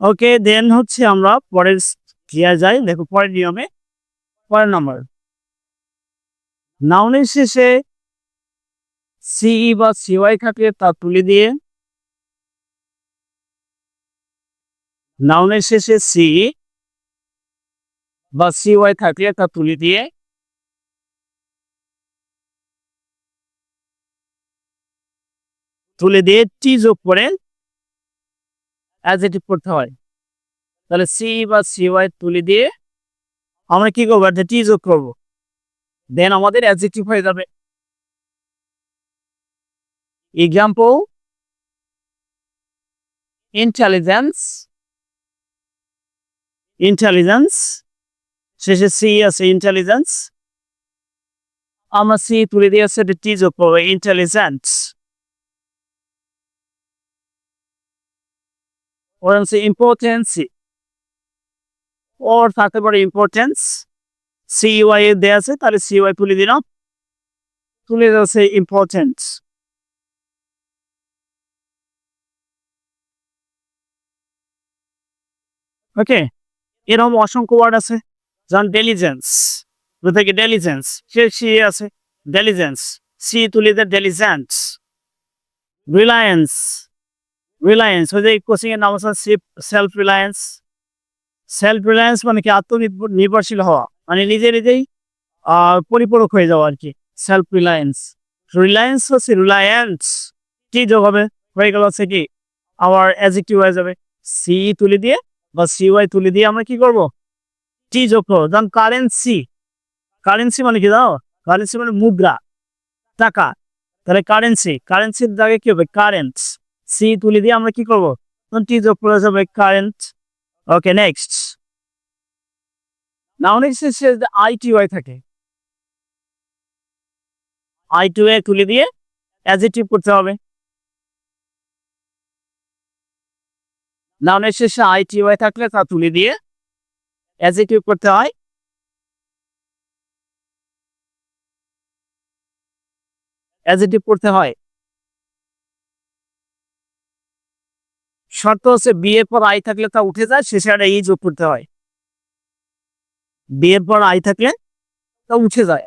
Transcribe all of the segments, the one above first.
ওকে দেন হচ্ছে আমরা পরের ক্রিয়া যাই? দেখো, পরের নিয়মে। পরের নাম্বার নাউনের শেষে সিই বা সিওয়াই থাকলে তা তুলে দিয়ে। নাউনের শেষে সি বা সিওয়াই থাকলে তা তুলে দিয়ে। তুলে দিয়ে টি যোগ করে অ্যাজেটিভ করতে হয়। তাহলে সি বা সি ওয়াই তুলে দিয়ে আমরা কি করব? একটা টি যোগ করব। দেন আমাদের অ্যাজেটিভ হয়ে যাবে। এক্সাম্পল ইন্টেলিজেন্স ইন্টেলিজেন্স শেষে সি আছে ইন্টেলিজেন্স আমরা সি তুলে দিয়ে সেটা টি যোগ করব ইন্টেলিজেন্স ওর হচ্ছে ইম্পর্টেন্স ওর থাকতে পারে ইম্পর্টেন্স আছে, তাহলে সিওয়াই তুলে দিলাম। তুলে যাচ্ছে ইম্পর্টেন্স ওকে এরকম অসংখ্য ওয়ার্ড আছে, যেমন ডেলিজেন্স থেকে ডেলিজেন্স সে সি আছে ডেলিজেন্স সি তুলে দেয় ডেলিজেন্স রিলায়েন্স রিলায়েন্স ওই যে কোচিং এর নাম আছে সেলফ রিলায়েন্স সেলফ রিলায়েন্স মানে কি? আত্মনির্ভরশীল হওয়া। মানে নিজে নিজেই পরিপূরক হয়ে যাওয়া আর কি সেলফ রিলায়েন্স রিলায়েন্স হচ্ছে রিলায়েন্স কি যোগ হবে? হয়ে গেল হচ্ছে কি? আমার অ্যাজেক্টিভ হয়ে যাবে। সি তুলে দিয়ে বা সি ওয়াই তুলে দিয়ে আমরা কি করব? টি যোগ করব। যেমন কারেন্সি কারেন্সি মানে কি জানো? কারেন্সি মানে মুদ্রা। টাকা। তাহলে কারেন্সি কারেন্সির জায়গায় কি হবে? কারেন্ট সি তুলে দিয়ে আমরা কি করব? টি যোগ করে যাবে কারেন্ট ওকে নেক্সট নাউনের শেষে আই টি ওয়াই থাকে। আই টু এ তুলে দিয়ে অ্যাজিটিভ করতে হবে। নাউনের শেষে আই ওয়াই থাকলে তা তুলে দিয়ে অ্যাজিটিভ করতে হয়। অ্যাজিটিভ করতে হয়। শর্ত হচ্ছে বিয়ের পর আই থাকলে তা উঠে যায়, শেষে একটা এই যোগ করতে হয়। বিয়ের পর আয় থাকলে তা উঠে যায়।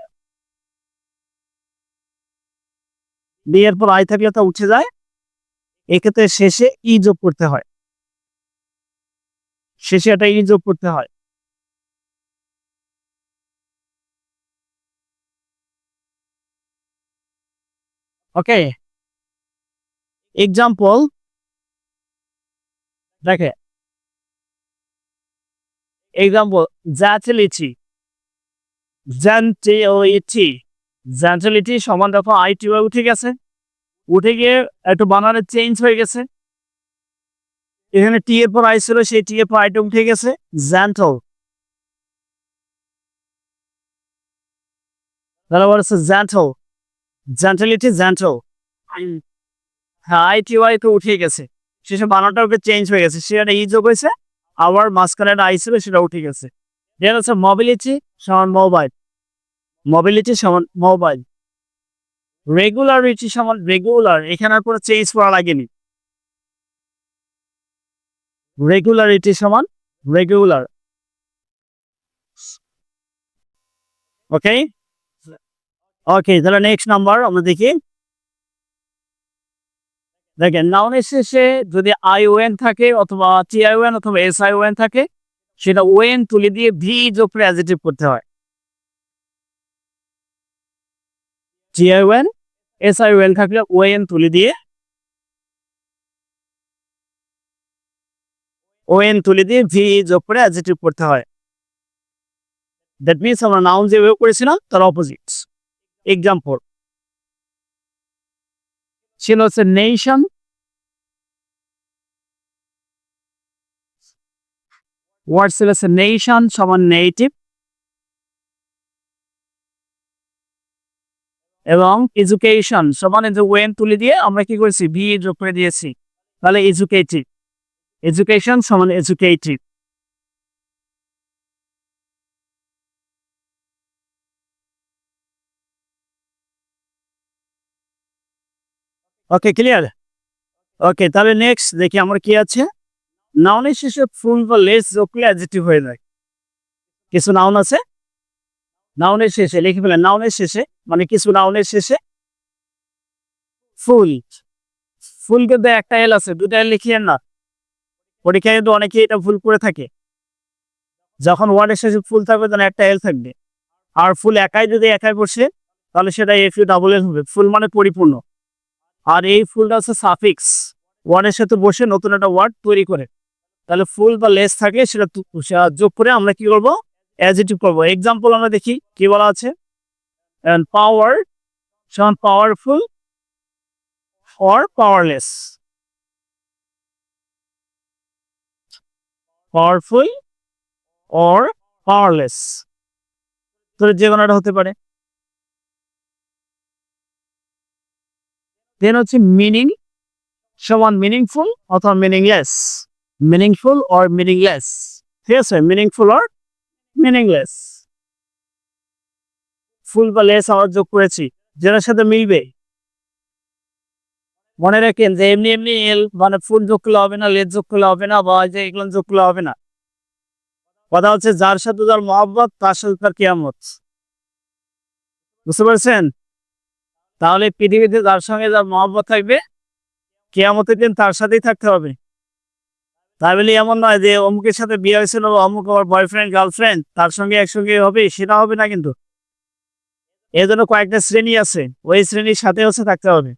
বিয়ের পর আই থাকলে তা উঠে যায়, এক্ষেত্রে শেষে ই যোগ করতে হয়। শেষে একটা ই যোগ করতে হয়। ওকে এক্সাম্পল দেখে। এক্সাম্পল জ্যাটিলিটি জ্যান্টিলিটি জ্যান্টিলিটি সমান দেখো আইটি উঠে গেছে। উঠে গিয়ে একটু বানানের চেঞ্জ হয়ে গেছে। এখানে টি এর পর আই ছিল, সেই টি এর পর আইটা উঠে গেছে। জ্যান্টল তাহলে জ্যান্টল জ্যান্টালিটি জ্যান্টল হ্যাঁ আইটি তো উঠে গেছে। শেষে বানানটা ওকে চেঞ্জ হয়ে গেছে। সেটা ই যোগ হয়েছে, আবার মাঝখানে আই ছিল, সেটা উঠে গেছে। দেন হচ্ছে মোবিলিটি সমান মোবাইল মোবিলিটি সমান মোবাইল রেগুলারিটি সমান রেগুলার এখানে আর কোনো চেঞ্জ করা লাগেনি। রেগুলারিটি সমান রেগুলার ওকে ওকে তাহলে নেক্সট নাম্বার আমরা দেখি। দেখেন নাউনের শেষে যদি আই ওয়েন থাকে অথবা টি আই ওয়েন অথবা এস আই ওয়েন থাকে, সেটা ওয়েন তুলে দিয়ে ভি যোগ করে অ্যাজিটিভ করতে হয়। T I O N S I O N থাকলে ওয়েন তুলে দিয়ে ওএন তুলে দিয়ে ভি যোগ করে অ্যাডজেক্টিভ করতে হয়। দ্যাট মিনস আমরা নাউন যেভাবে করেছিলাম, তার অপোজিট এক্সাম্পল ছিল হচ্ছে নেশন ওয়ার্ড ছিল হচ্ছে নেশন সমান নেটিভ এবং এডুকেশন সমান যে ওয়েন তুলে দিয়ে আমরা কি করেছি? ভি যোগ করে দিয়েছি তাহলে এডুকেটিভ এডুকেশন সমান এডুকেটিভ ওকে ক্লিয়ার ওকে তাহলে নেক্সট দেখি আমার কি আছে। নাউনের শেষে ফুল বা লেস যোগ করলে অ্যাডজেক্টিভ হয়ে যায়। কিছু নাউন আছে? নাউনের শেষে, লিখে ফেলেন নাউনের শেষে মানে কিছু নাউনের শেষে। ফুল ফুল কিন্তু একটা এল আছে, দুটা এল লিখিয়ে না। পরীক্ষায় কিন্তু অনেকে এটা ভুল করে থাকে। যখন ওয়ার্ডের শেষে ফুল থাকবে তখন একটা এল থাকবে। আর ফুল একাই যদি একাই বসে, তাহলে সেটা এফ ইউ ডাবল এল হবে। ফুল মানে পরিপূর্ণ। আর এই ফুলটা হচ্ছে সাফিক্স ওয়ার্ডের সাথে বসে নতুন একটা ওয়ার্ড তৈরি করে। তাহলে ফুল বা লেস থাকে সেটা যোগ করে আমরা কি করব? অ্যাজিটিভ করব। এক্সাম্পল আমরা দেখি। কি বলা আছে? পাওয়ার সমান powerful or powerless powerful or powerless তো যে কোনো একটা হতে পারে। দেন হচ্ছে মিনিং সমান মিনিংফুল অথবা মিনিংলেস মিনিংফুল অর মিনিংলেস ঠিক আছে? মিনিংফুল অর মিনিংলেস ফুল বা লেস আমরা যোগ করেছি। যেটার সাথে মিলবে। মনে রাখেন যে এমনি এমনি এল মানে ফুল যোগ করলে হবে না লেস যোগ করলে হবে না, বা যে এগুলো যোগ করলে হবে না। কথা হচ্ছে যার সাথে যার মহব্বত, তার সাথে তার কিয়ামত। বুঝতে পারছেন? তাহলে পৃথিবীতে যার সঙ্গে যার মহব্বত থাকবে, কেয়ামতের দিন তার সাথেই থাকতে হবে। তাই বলে এমন নয় যে অমুকের সাথে বিয়ে হয়েছিল, অমুক আমার বয়ফ্রেন্ড গার্লফ্রেন্ড তার সঙ্গে একসঙ্গে হবে, সেটা হবে না কিন্তু। এই জন্য কয়েকটা শ্রেণি আছে, ওই শ্রেণির সাথে হচ্ছে থাকতে হবে।